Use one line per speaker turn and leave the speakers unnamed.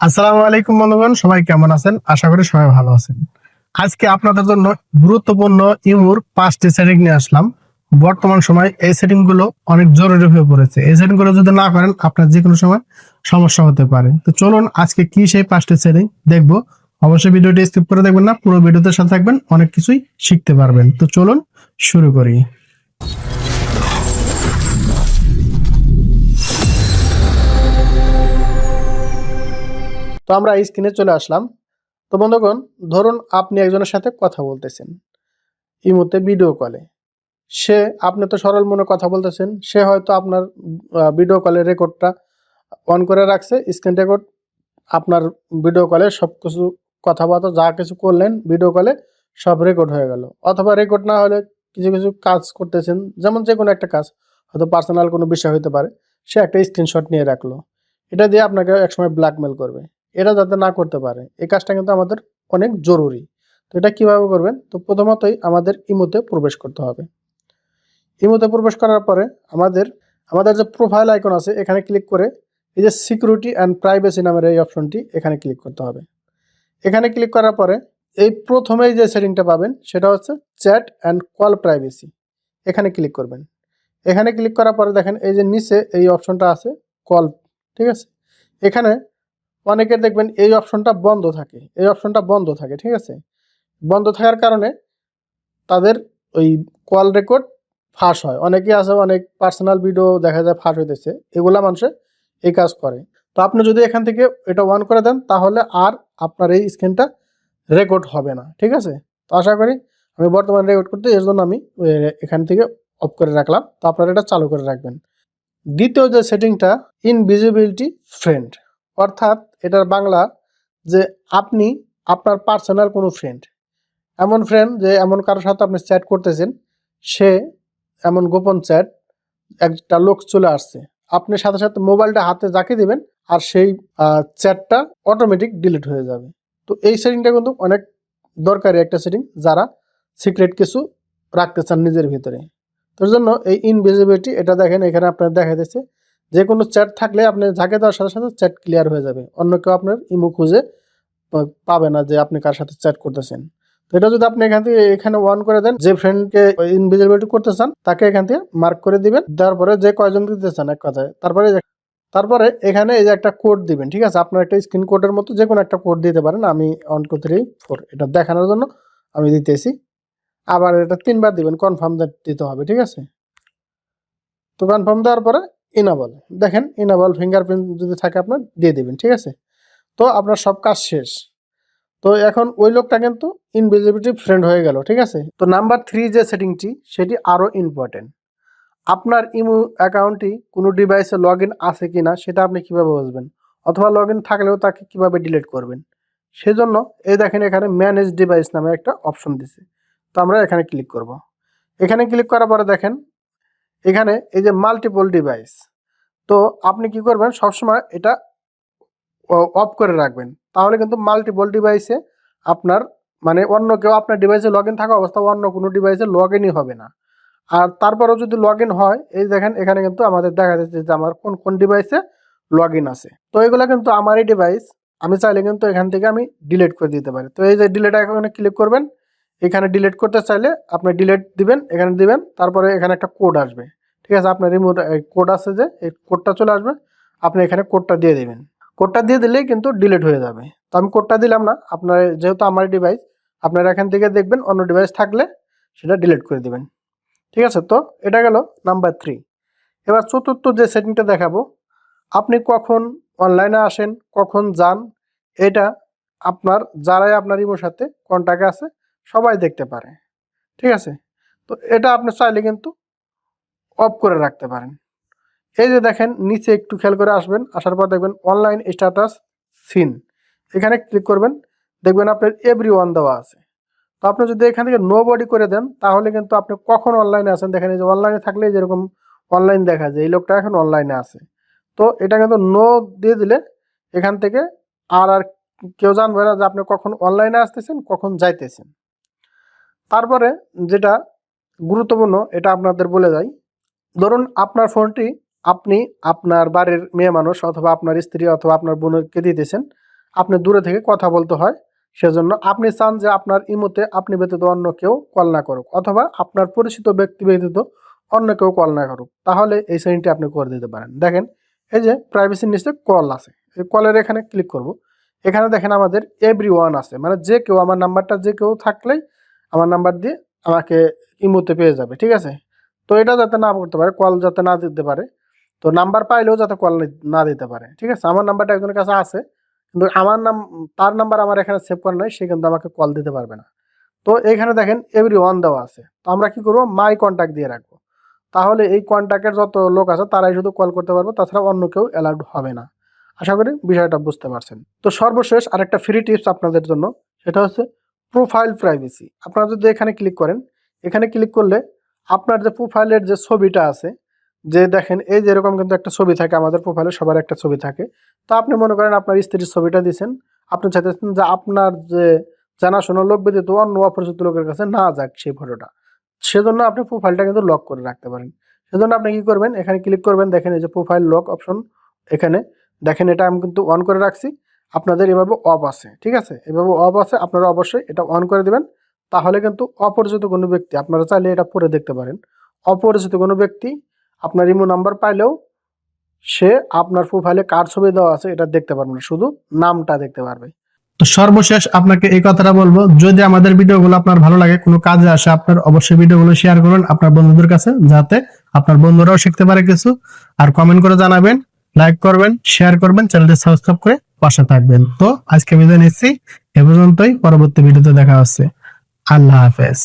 আসসালামু আলাইকুম বন্ধুগণ, সবাই কেমন আছেন? আশা করি সবাই ভালো আছেন। আজকে আপনাদের জন্য গুরুত্বপূর্ণ ইমুর পাঁচটি সেটিং নিয়ে আসলাম। বর্তমান সময় এই সেটিংগুলো অনেক জরুরি হয়ে পড়েছে। এই সেটিংগুলো যদি না করেন, আপনার যে কোনো সময় সমস্যা হতে পারে। তো চলুন আজকে কি সেই পাঁচটি সেটিং দেখব। অবশ্যই ভিডিওটি স্কিপ করে দেখবেন না, পুরো ভিডিওতে সাথে থাকবেন, অনেক কিছুই শিখতে পারবেন। তো চলুন শুরু করি। তো আমরা এই স্ক্রিনে চলে আসলাম। তো বন্ধুগণ, ধরুন আপনি একজনের সাথে কথা বলতেছেন। ইমোতে ভিডিও কলে সে, আপনি তো সরল মনে কথা বলতেছেন, সে হয়তো আপনার ভিডিও কলের রেকর্ডটা অন করে রাখছে স্ক্রিন রেকর্ড আপনার ভিডিও কলে সব কিছু কথাবার্তা, যা কিছু করলেন ভিডিও কলে সব রেকর্ড হয়ে গেল। অথবা রেকর্ড না হলে কিছু কিছু কাজ করতেছেন, যেমন যে কোনো একটা কাজ, হয়তো পার্সোনাল কোনো বিষয় হতে পারে, সে একটা স্ক্রিনশট নিয়ে রাখল। এটা দিয়ে আপনাকে একসময় ব্ল্যাকমেল করবে। এটা যাতে না করতে পারে। এই কাজটা কিন্তু আমাদের অনেক জরুরি। তো এটা কীভাবে করবেন? তো প্রথমতই আমাদের ইমোতে প্রবেশ করতে হবে। ইমোতে প্রবেশ করার পরে আমাদের আমাদের যে প্রোফাইল আইকন আছে, এখানে ক্লিক করে এই যে সিকিউরিটি অ্যান্ড প্রাইভেসি নামের এই অপশনটি এখানে ক্লিক করতে হবে। এখানে ক্লিক করার পরে এই প্রথমেই যে সেটিংটা পাবেন, সেটা হচ্ছে চ্যাট অ্যান্ড কল প্রাইভেসি এখানে ক্লিক করবেন। এখানে ক্লিক করার পরে দেখেন এই যে নিচে এই অপশনটা আছে কল ঠিক আছে? এখানে অনেকের দেখবেন এই অপশনটা বন্ধ থাকে, এই অপশনটা বন্ধ থাকে, ঠিক আছে? বন্ধ থাকার কারণে তাদের ওই কল রেকর্ড ফাঁস হয়। অনেকেই আছে, অনেক পার্সোনাল ভিডিও দেখা যায় ফাঁস হইতেছে, এগুলা মানুষে এই কাজ করে। তো আপনি যদি এখান থেকে এটা অন করে দেন, তাহলে আর আপনার এই স্ক্রিনটা রেকর্ড হবে না, ঠিক আছে? তো আশা করি আমি বর্তমানে রেকর্ড করতে, এর জন্য আমি এখান থেকে অফ করে রাখলাম। তো আপনারা এটা চালু করে রাখবেন। দ্বিতীয় যে সেটিংটা ইনভিজিবিলিটি ফ্রেন্ড অর্থাৎ এটার বাংলা যে আপনি আপনার পার্সোনাল কোনো ফ্রেন্ড এমন ফ্রেন্ড যে এমন কারোর সাথে আপনি চ্যাট করতেছেন, সে এমন গোপন চ্যাট একটা লোক চলে আসছে। আপনি সাথে সাথে মোবাইলটা হাতে যাকে দিবেন আর সেই চ্যাটটা অটোমেটিক ডিলিট হয়ে যাবে। তো এই সেটিংটা কিন্তু অনেক দরকারি একটা সেটিং যারা সিক্রেট কিছু রাখতে চান নিজের ভিতরে। তোর জন্য এই ইনভিজিবিলিটি এটা দেখেন, এখানে আপনার দেখা যাচ্ছে যে কোনো চ্যাট থাকলে আপনি ঝাঁকে দেওয়ার সাথে সাথে চ্যাট ক্লিয়ার হয়ে যাবে। অন্য কেউ আপনার ইমো খুঁজে পাবে না যে আপনি কার সাথে চ্যাট করতেছেন। তো এটা যদি আপনি এখান থেকে এখানে ওয়ান করে দেন, যে ফ্রেন্ডকে ইনভিজিবিলিটি করতে চান, তাকে এখান থেকে মার্ক করে দিবেন। দেওয়ার পরে যে কয়জন দিতে চান, এক কথায়। তারপরে তারপরে এখানে এই যে একটা কোড দিবেন, ঠিক আছে? আপনার একটা স্ক্রিন কোডের মতো যে কোনো একটা কোড দিতে পারেন। আমি ওয়ান টু থ্রি ফোর এটা দেখানোর জন্য আমি দিতেছি। আবার এটা তিনবার দিবেন কনফার্ম দিতে হবে, ঠিক আছে? তো কনফার্ম দেওয়ার পরে ইনাবল দেখেন ইনাবল ফিঙ্গারপ্রিন্ট যদি থাকে আপনার, দিয়ে দেবেন, ঠিক আছে? তো আপনার সব কাজ শেষ। তো এখন ওই লোকটা কিন্তু ইনভিজিবিলিটি ফ্রেন্ড হয়ে গেল, ঠিক আছে? তো নাম্বার থ্রি যে সেটিংটি, সেটি আরও ইম্পর্টেন্ট আপনার ইমো অ্যাকাউন্টটি কোনো ডিভাইসে লগ আছে কি না সেটা আপনি কীভাবে বুঝবেন? অথবা লগ থাকলেও তাকে কীভাবে ডিলিট করবেন? সেজন্য এই দেখেন এখানে ম্যানেজ ডিভাইস নামে একটা অপশন দিছে। তো আমরা এখানে ক্লিক করব। এখানে ক্লিক করার পরে দেখেন, এখানে এই যে মাল্টিপল ডিভাইস তো আপনি কি করবেন? সবসময় এটা অফ করে রাখবেন। তাহলে কিন্তু মাল্টিপল ডিভাইসে আপনার মানে অন্য কেউ আপনার ডিভাইসে লগ থাকা অবস্থা অন্য কোনো ডিভাইসে লগ হবে না। আর তারপরেও যদি লগ হয়, এই দেখেন এখানে কিন্তু আমাদের দেখা যাচ্ছে যে আমার কোন কোন ডিভাইসে লগ আছে। তো এগুলো কিন্তু আমারই ডিভাইস আমি চাইলে কিন্তু এখান থেকে আমি ডিলিট করে দিতে পারি। তো এই যে ডিলিট এখানে ক্লিক করবেন, এখানে ডিলিট করতে চাইলে আপনি ডিলিট দিবেন, এখানে দিবেন, তারপরে এখানে একটা কোড আসবে। ঠিক আছে? আপনার রিমোট কোড আছে যে, এই কোডটা চলে আসবে, আপনি এখানে কোডটা দিয়ে দিবেন। কোডটা দিয়ে দিলেই কিন্তু ডিলিট হয়ে যাবে। তো আমি কোডটা দিলাম না, আপনার যেহেতু আমার ডিভাইস আপনারা এখান থেকে দেখবেন অন্য ডিভাইস থাকলে সেটা ডিলিট করে দেবেন। ঠিক আছে? তো এটা গেল নাম্বার থ্রি এবার চতুর্থ যে সেটিংটা দেখাবো, আপনি কখন অনলাইনে আসেন, কখন যান, এটা আপনার, যারাই আপনার ইমোর সাথে কন্ট্যাক্টে আছে, সবাই দেখতে পারে। ঠিক আছে? তো এটা আপনি চাইলে কিন্তু অফ করে রাখতে পারেন। এই যে দেখেন, নিচে একটু খেয়াল করে আসবেন, আসার পর দেখবেন অনলাইন স্ট্যাটাস সিন এখানে ক্লিক করবেন, দেখবেন আপনার এভরি ওয়ান দেওয়া আছে। তো আপনি যদি এখান থেকে নো বডি করে দেন, তাহলে কিন্তু আপনি কখন অনলাইনে আছেন? দেখেন, এই যে অনলাইনে থাকলে যেরকম অনলাইন দেখা যায়, এই লোকটা এখন অনলাইনে আছে। তো এটা কিন্তু নো দিয়ে দিলে এখান থেকে আর আর কেউ জানবে না যে আপনি কখন অনলাইনে আসতেছেন, কখন যাইতেছেন। তারপরে যেটা গুরুত্বপূর্ণ, এটা আপনাদের বলে যাই ধরুন আপনার ফোনটি আপনি আপনার বাড়ির মেয়ে মানুষ অথবা আপনার স্ত্রী অথবা আপনার বোনকে দিতেছেন, আপনি দূরে থেকে কথা বলতে হয়, সেজন্য আপনি চান যে আপনার ইমোতে আপনি ব্যতীত অন্য কেউ কল না করুক অথবা আপনার পরিচিত ব্যক্তি ব্যতীত অন্য কেউ কল না করুক। তাহলে এই সেটিংটি আপনি করে দিতে পারেন। দেখেন, এই যে প্রাইভেসির নিচে কল আছে। এই কলের এখানে ক্লিক করব। এখানে দেখেন আমাদের এভরি ওয়ান আছে। মানে যে কেউ, আমার নাম্বারটা যে কেউ থাকলেই আমার নাম্বার দিয়ে আমাকে ইমোতে পেয়ে যাবে, ঠিক আছে? তো এটা যাতে না করতে পারে, কল যাতে না দিতে পারে, তো নাম্বার পাইলেও যাতে কল না দিতে পারে, ঠিক আছে? আমার নাম্বারটা একজনের কাছে আছে, কিন্তু আমার নাম, তার নাম্বার আমার এখানে সেভ করা নাই, সে কিন্তু আমাকে কল দিতে পারবে না। তো এখানে দেখেন এভরি ওয়ান দেওয়া আছে। তো আমরা কি করব? মাই কন্ট্যাক্ট দিয়ে রাখব। তাহলে এই কন্ট্যাক্টের যত লোক আছে, তারাই শুধু কল করতে পারব, তাছাড়া অন্য কেউ অ্যালাউড হবে না। আশা করি বিষয়টা বুঝতে পারছেন। তো সর্বশেষ আরেকটা ফ্রি টিপস আপনাদের জন্য, সেটা হচ্ছে প্রোফাইল প্রাইভেসি আপনারা যদি এখানে ক্লিক করেন, এখানে ক্লিক করলে আপনার যে প্রোফাইলের যে ছবিটা আছে, যে দেখেন, এই যে এরকম কিন্তু একটা ছবি থাকে, আমাদের প্রোফাইলে সবার একটা ছবি থাকে। তো আপনি মনে করেন আপনার স্ত্রীর ছবিটা দিয়েছেন আপনি চাইতেছেন যে আপনার যে জানাশোনা লোক ব্যতীত অন্য অপরিচিত লোকের কাছে না যাক সেই ফটোটা সেজন্য আপনি প্রোফাইলটা কিন্তু লক করে রাখতে পারেন। সেজন্য আপনি কি করবেন, এখানে ক্লিক করবেন, দেখেন এই যে প্রোফাইল লক অপশন এখানে। দেখেন এটা আমি কিন্তু অন করে রাখছি, আপনাদের এভাবে অফ আছে, ঠিক আছে? এভাবে অফ আছে, আপনারা অবশ্যই এটা অন করে দিবেন। তাহলে কিন্তু অপরিচিত কোনো ব্যক্তি, আপনারা চাইলে এটা পরে দেখতে পারেন, অপরিচিত কোনো ব্যক্তি আপনার ইমো নাম্বার পাইলেও সে আপনার প্রোফাইলে কার ছবি দেওয়া আছে এটা দেখতে পারবে না, শুধু নামটা দেখতে পারবে।
তো সর্বশেষ আপনাকে এই কথাটা বলব, যদি আমাদের ভিডিওগুলো আপনার ভালো লাগে, কোনো কাজে আসে আপনার, অবশ্যই ভিডিওগুলো শেয়ার করুন আপনার বন্ধুদের কাছে, যাতে আপনার বন্ধুরাও শিখতে পারে কিছু। আর কমেন্ট করে জানাবেন লাইক করবেন শেয়ার করবেন চ্যানেলটি সাবস্ক্রাইব করে পাশে থাকবেন। তো আজকে বিদায় নিচ্ছি, এ পর্যন্তই, পরবর্তী ভিডিওতে দেখা হচ্ছে। আল্লাহ হাফেজ।